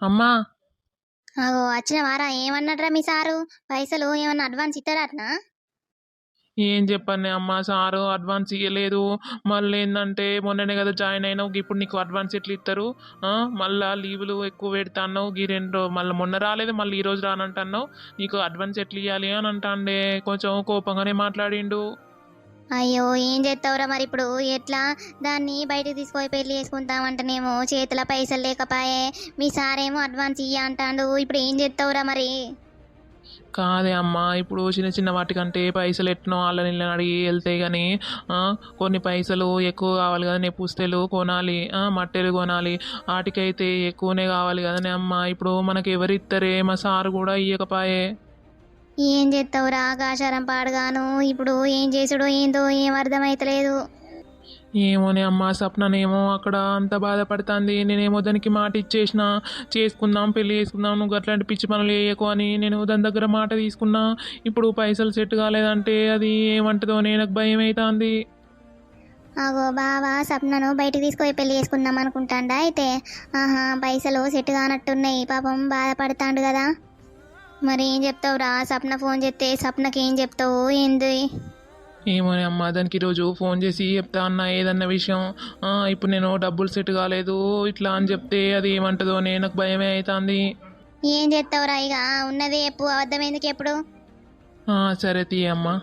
అమ్మా. అగో వచ్చిన వారా ఏమన్నాడ్రా మీ సారు? పైసలు ఏమన్నా అడ్వాన్స్ ఇస్తారటనా ఏం చెప్పండి అమ్మా సారు అడ్వాన్స్ ఇవ్వలేదు మళ్ళీ ఏంటంటే మొన్ననే కదా జాయిన్ అయినావు ఇప్పుడు నీకు అడ్వాన్స్ ఎట్లా ఇస్తారు మళ్ళా లీవులు ఎక్కువ పెడతా అన్నావు ఈ రెండు మళ్ళీ మొన్న రాలేదు మళ్ళీ ఈ రోజు రానంటున్నావు నీకు అడ్వాన్స్ ఎట్లా ఇవ్వాలి అని అంటాండే. కొంచెం కోపంగానే మాట్లాడిండు. అయ్యో ఏం చేస్తావురా మరి ఇప్పుడు? ఎట్లా? దాన్ని బయటకు తీసుకుపోయి పెళ్ళి చేసుకుంటామంటేనేమో చేతిలో పైసలు లేకపాయే. మీ సారేమో అడ్వాన్స్ ఇయ్య అంటాడు. ఇప్పుడు ఏం చేస్తావురా మరి? కాదే అమ్మా ఇప్పుడు చిన్న చిన్న వాటికంటే పైసలు ఎట్నో వాళ్ళ ఇళ్ళని అడిగి వెళ్తాయి కానీ కొన్ని పైసలు ఎక్కువ కావాలి కదా పుస్తలు కొనాలి మట్టెలు కొనాలి. వాటికైతే ఎక్కువనే కావాలి కదనే అమ్మా. ఇప్పుడు మనకి ఎవరు ఇస్తారే మా సారు కూడా ఇయ్యకపాయే. ఏం చేస్తావురా? ఆకాశారం పాడుగాను. ఇప్పుడు ఏం చేసుడో ఏందో ఏం అర్థమైతలేదు. ఏమోనే అమ్మ సప్ననేమో అక్కడ అంత బాధపడుతుంది. నేనేమో దానికి మాట ఇచ్చేసిన చేసుకుందాం పెళ్ళి చేసుకుందాం నువ్వు అట్లాంటి పిచ్చి పనులు వేయకు అని నేను దాని దగ్గర మాట తీసుకున్నా. ఇప్పుడు పైసలు సెట్ కాలేదంటే అది ఏమంటుందో నాకు భయం అవుతుంది అగో బావా సప్నను బయటికి తీసుకొని పెళ్ళి చేసుకుందాం అనుకుంటాండా అయితే? ఆహా పైసలు సెట్ కానట్టున్నాయి. పాపం బాధపడతాండు కదా. మరి ఏం చెప్తావురా? సప్న ఫోన్ చేస్తే సప్నకి ఏం చెప్తావు? ఏంది? ఏమోనే అమ్మ దానికి ఈరోజు ఫోన్ చేసి చెప్తా అన్న ఏదన్న విషయం. ఆ, ఇప్పుడు నేను డబ్బులు సెట్ కాలేదు ఇట్లా అని చెప్తే అది ఏమంటుందో నేను నాకు భయమే అవుతుంది ఏం చేస్తావురా ఇక ఉన్నది ఎప్పు అబద్ధం ఎందుకు ఎప్పుడు? సరే తీయమ్మా